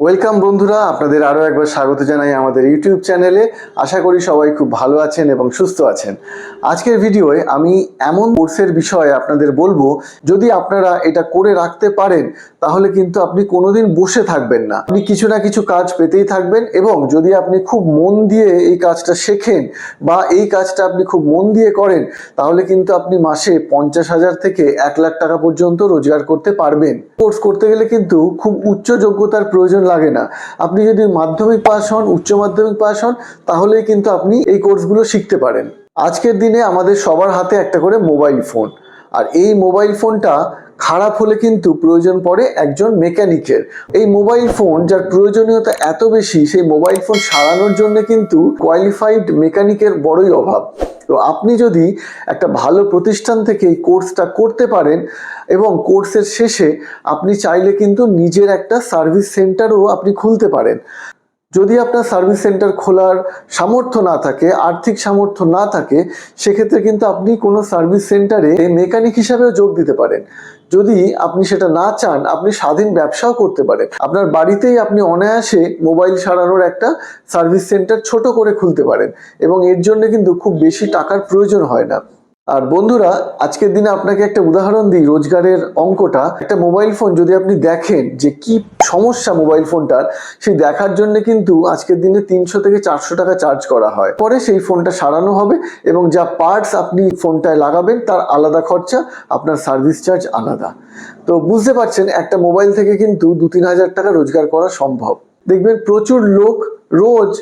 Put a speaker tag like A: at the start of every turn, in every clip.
A: Welcome বন্ধুরা, আপনাদের আরও একবার স্বাগত জানাই আমাদের ইউটিউব চ্যানেলে। আশা করি সবাই খুব ভালো আছেন এবং সুস্থ আছেন। আজকের ভিডিওয়ে আমি এমন কোর্সের বিষয়ে আপনাদের বলব, যদি আপনারা এটা করে রাখতে পারেন, তাহলে কিন্তু আপনি কোনোদিন বসে থাকবেন না। আপনি কিছু না কিছু কাজ পেতেই থাকবেন এবং যদি আপনি খুব মন দিয়ে এই কাজটা শেখেন বা এই কাজটা আপনি খুব মন দিয়ে করেন, তাহলে কিন্তু আপনি মাসে পঞ্চাশ হাজার থেকে এক লাখ টাকা পর্যন্ত রোজগার করতে পারবেন। কোর্স করতে গেলে কিন্তু খুব উচ্চ যোগ্যতার প্রয়োজন লাগে না। আপনি যদি মাধ্যমিক পাস হন, উচ্চ মাধ্যমিক পাস হন, তাহলেই কিন্তু আপনি এই কোর্সগুলো শিখতে পারেন। আজকের দিনে আমাদের সবার হাতে একটা করে মোবাইল ফোন। আর এই মোবাইল ফোনটা খারাপ হলে কিন্তু প্রয়োজন পড়ে একজন মেকানিকের। এই মোবাইল ফোন যার প্রয়োজনীয়তা এত বেশি, সেই মোবাইল ফোন সারানোর জন্য কিন্তু কোয়ালিফাইড মেকানিকের বড়ই অভাব। তো আপনি যদি একটা ভালো প্রতিষ্ঠান থেকে এই কোর্সটা করতে পারেন এবং কোর্সের শেষে আপনি চাইলে কিন্তু নিজের একটা সার্ভিস সেন্টারও আপনি খুলতে পারেন। যদি আপনার সার্ভিস সেন্টার খোলার সামর্থ্য না থাকে, আর্থিক সামর্থ্য না থাকে, সেক্ষেত্রে কিন্তু আপনি কোনো সার্ভিস সেন্টারে মেকানিক হিসাবেও যোগ দিতে পারেন। যদি আপনি সেটা না চান, আপনি স্বাধীন ব্যবসাও করতে পারেন। আপনার বাড়িতেই আপনি অনায়াসে মোবাইল সারানোর একটা সার্ভিস সেন্টার ছোট করে খুলতে পারেন এবং এর জন্য কিন্তু খুব বেশি টাকার প্রয়োজন হয় না। আর বন্ধুরা, আজকের দিনে আপনাকে একটা উদাহরণ দিই রোজগারের অঙ্কটা। একটা মোবাইল ফোন যদি আপনি দেখেন যে কি সমস্যা মোবাইল ফোনটার সেই দেখার জন্য কিন্তু আজকের দিনে তিনশো থেকে চারশো টাকা চার্জ করা হয়। পরে সেই ফোনটা সারানো হবে এবং যা পার্টস আপনি ফোনটায় লাগাবেন, তার আলাদা খরচা, আপনার সার্ভিস চার্জ আলাদা। তো বুঝতে পারছেন, একটা মোবাইল থেকে কিন্তু দু তিন হাজার টাকা রোজগার করা সম্ভব। দেখবেন প্রচুর লোক রোজ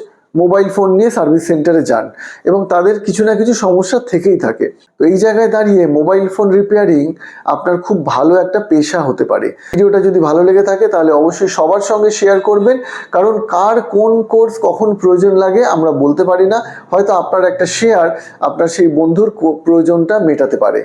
A: মোবাইল ফোন নিয়ে সার্ভিস সেন্টারে যান এবং তাদের কিছু না কিছু সমস্যা থেকেই থাকে। তো এই জায়গায় দাঁড়িয়ে মোবাইল ফোন রিপেয়ারিং আপনার খুব ভালো একটা পেশা হতে পারে। ভিডিওটা যদি ভালো লেগে থাকে তাহলে অবশ্যই সবার সঙ্গে শেয়ার করবেন। কারণ কার কোন কোর্স কখন প্রয়োজন লাগে আমরা বলতে পারি না। হয়তো আপনার একটা শেয়ার আপনার সেই বন্ধুর প্রয়োজনটা মেটাতে পারে।